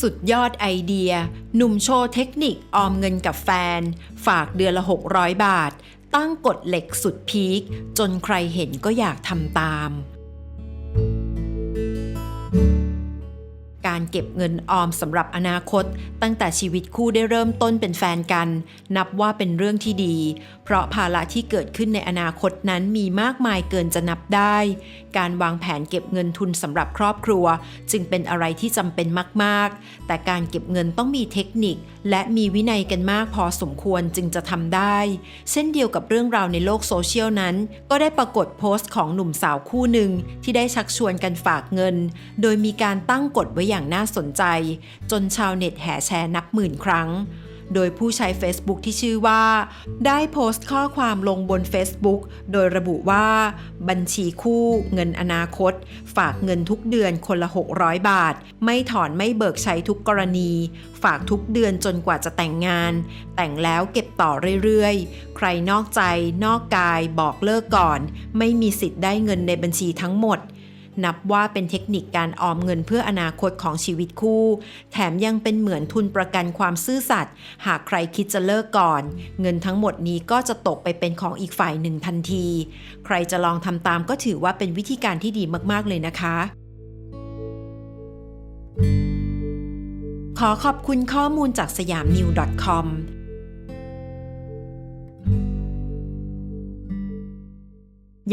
สุดยอดไอเดีย หนุ่มโชว์เทคนิคออมเงินกับแฟน ฝากเดือนละ 600 บาท ตั้งกฎเหล็กสุดพีคจนใครเห็นก็อยากทำตาม การเก็บเงินออมสำหรับอนาคต ตั้งแต่ชีวิตคู่ได้เริ่มต้นเป็นแฟนกัน นับว่าเป็นเรื่องที่ดี เพราะภาระที่เกิดขึ้นในอนาคตนั้นมีมากมายเกินจะนับได้ การวางแผนเก็บเงินทุนสำหรับครอบครัว จึงเป็นอะไรที่จำเป็นมาก ๆ แต่การเก็บเงินต้องมีเทคนิค และมีวินัยกันมากพอสมควรจึงจะทำได้ เช่นเดียวกับเรื่องราวในโลกโซเชียลนั้น ก็ได้ปรากฏโพสต์ของหนุ่มสาวคู่หนึ่งที่ได้ชักชวนกันฝากเงิน โดยมีการตั้งกฎไว้อย่างน่าสนใจ จนชาวเน็ตแห่แชร์นับหมื่นครั้ง โดยผู้ใช้ Facebook ที่ชื่อว่า ได้โพสต์ข้อความลงบน Facebook โดยระบุว่า บัญชีคู่เงินอนาคต ฝากเงินทุกเดือนคนละ 600 บาท ไม่ถอนไม่เบิกใช้ทุกกรณี ฝากทุกเดือนจนกว่าจะแต่งงาน แต่งแล้วเก็บต่อเรื่อยๆ ใครนอกใจ นอกกาย บอกเลิกก่อน ไม่มีสิทธิ์ได้เงินในบัญชีทั้งหมด นับว่าเป็นเทคนิคการออมเงินเพื่ออนาคตของชีวิตคู่ แถมยังเป็นเหมือนทุนประกันความซื่อสัตย์หากใครคิดจะเลิกก่อน เงินทั้งหมดนี้ก็จะตกไปเป็นของอีกฝ่ายหนึ่งทันที ใครจะลองทำตามก็ถือว่าเป็นวิธีการที่ดีมากๆเลยนะคะขอขอบคุณข้อมูลจากสยามนิว .com